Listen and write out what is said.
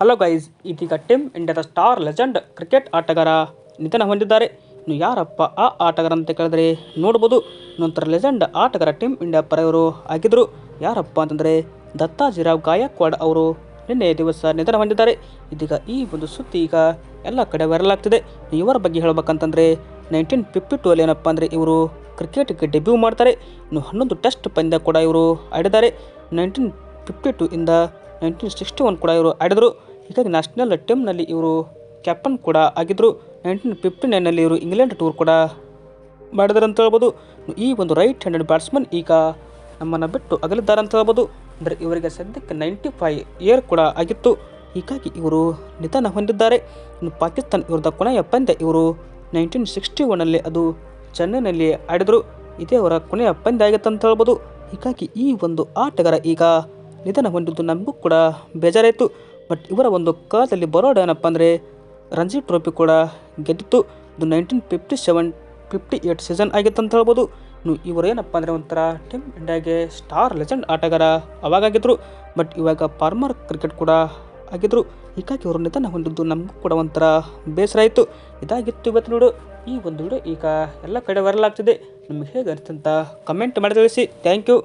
Hello guys ಇದೀಗ team ಇಂಡಿಯಾದ star legend cricket ಆಟಗಾರ ನಿಧನ ಹೊಂದಿದ್ದಾರೆ. ಇನ್ನು ಯಾರಪ್ಪ ಆ ಆಟಗಾರ ಅಂತ ಕೇಳಿದ್ರೆ ನೋಡ್ಬೋದು. ನಂತರ ಲೆಜೆಂಡ್ ಆಟಗಾರ ಟೀಮ್ ಇಂಡಿಯಾ ಪರ ಇವರು ಆಗಿದ್ರು. ಯಾರಪ್ಪ ಅಂತಂದರೆ ದತ್ತಾಜಿರಾವ್ ಗಾಯಕ್ವಾಡ್ ಅವರು ನಿನ್ನೆ ದಿವಸ ನಿಧನ ಹೊಂದಿದ್ದಾರೆ. ಇದೀಗ ಈ ಒಂದು ಸುದ್ದಿ ಈಗ ಎಲ್ಲ ಕಡೆ ವೈರಲ್ ಆಗ್ತಿದೆ. ಇವರ ಬಗ್ಗೆ ಹೇಳ್ಬೇಕಂತಂದರೆ ನೈನ್ಟೀನ್ ಫಿಫ್ಟಿ ಟೂ ಅಲ್ಲಿ ಏನಪ್ಪ ಅಂದರೆ ಇವರು ಕ್ರಿಕೆಟ್ಗೆ ಡೆಬ್ಯೂ ಮಾಡ್ತಾರೆ. ಇನ್ನು ಹನ್ನೊಂದು ಟೆಸ್ಟ್ ಪಂದ್ಯ ಕೂಡ ಇವರು ಆಡಿದ್ದಾರೆ. ನೈನ್ಟೀನ್ ಫಿಫ್ಟಿ ಟೂ ಇಂದ ನೈನ್ಟೀನ್ ಸಿಕ್ಸ್ಟಿ ಒನ್ ಕೂಡ ಇವರು ಆಡಿದರು. ಹೀಗಾಗಿ ನ್ಯಾಷನಲ್ ಟೀಮ್ನಲ್ಲಿ ಇವರು ಕ್ಯಾಪ್ಟನ್ ಕೂಡ ಆಗಿದ್ದರು ನೈನ್ಟೀನ್ ಫಿಫ್ಟಿ ನೈನಲ್ಲಿ ಇವರು ಇಂಗ್ಲೆಂಡ್ ಟೂರ್ ಕೂಡ ಮಾಡಿದ್ದಾರೆ ಅಂತ ಹೇಳ್ಬೋದು. ಈ ಒಂದು ರೈಟ್ ಹ್ಯಾಂಡೆಡ್ ಬ್ಯಾಟ್ಸ್ಮನ್ ಈಗ ನಮ್ಮನ್ನು ಬಿಟ್ಟು ಅಗಲಿದ್ದಾರೆ ಅಂತ ಹೇಳ್ಬೋದು. ಅಂದರೆ ಇವರಿಗೆ ಸದ್ಯಕ್ಕೆ ನೈಂಟಿ ಫೈವ್ ಇಯರ್ ಕೂಡ ಆಗಿತ್ತು. ಹೀಗಾಗಿ ಇವರು ನಿಧನ ಹೊಂದಿದ್ದಾರೆ. ಇನ್ನು ಪಾಕಿಸ್ತಾನ ವಿರುದ್ಧ ಕೊನೆಯ ಪಂದ್ಯ ಇವರು ನೈನ್ಟೀನ್ ಸಿಕ್ಸ್ಟಿ ಒನ್ನಲ್ಲಿ ಅದು ಚೆನ್ನೈನಲ್ಲಿ ಆಡಿದರು. ಇದೇ ಅವರ ಕೊನೆಯ ಪಂದ್ಯ ಆಗಿತ್ತು ಅಂತ ಹೇಳ್ಬೋದು. ಹೀಗಾಗಿ ಈ ಒಂದು ಆಟಗಾರ ಈಗ ನಿಧನ ಹೊಂದಿದ್ದು ನಮಗೂ ಕೂಡ ಬೇಜಾರಾಯಿತು. ಬಟ್ ಇವರ ಒಂದು ಕಾಲದಲ್ಲಿ ಬರೋಡ ಏನಪ್ಪ ಅಂದರೆ ರಂಜಿ ಟ್ರೋಫಿ ಕೂಡ ಗೆದ್ದಿತ್ತು. ಇದು nineteen fifty seven fifty eight season ಆಗಿತ್ತು ಅಂತ ಹೇಳ್ಬೋದು. ಇನ್ನು ಇವರು ಏನಪ್ಪ ಅಂದರೆ ಒಂಥರ ಟೀಮ್ ಇಂಡಿಯಾಗೆ ಸ್ಟಾರ್ ಲೆಜೆಂಡ್ ಆಟಗಾರ ಅವಾಗಾಗಿದ್ದರು ಬಟ್ ಇವಾಗ ಫಾರ್ಮರ್ ಕ್ರಿಕೆಟ್ ಕೂಡ ಆಗಿದ್ದರು ಹೀಗಾಗಿ ಅವರು ನಿಧನ ಹೊಂದಿದ್ದು ನಮಗೂ ಕೂಡ ಒಂಥರ ಬೇಸರ ಆಯಿತು ಇದಾಗಿತ್ತು ಇವತ್ತು ನೋಡು. ಈ ಒಂದು ವಿಡಿಯೋ ಈಗ ಎಲ್ಲ ಕಡೆ ವೈರಲ್ ಆಗ್ತಿದೆ. ನಿಮಗೆ ಹೇಗೆ ಅನಿಸ್ತಂತ ಕಮೆಂಟ್ ಮಾಡಿ ತಿಳಿಸಿ. Thank you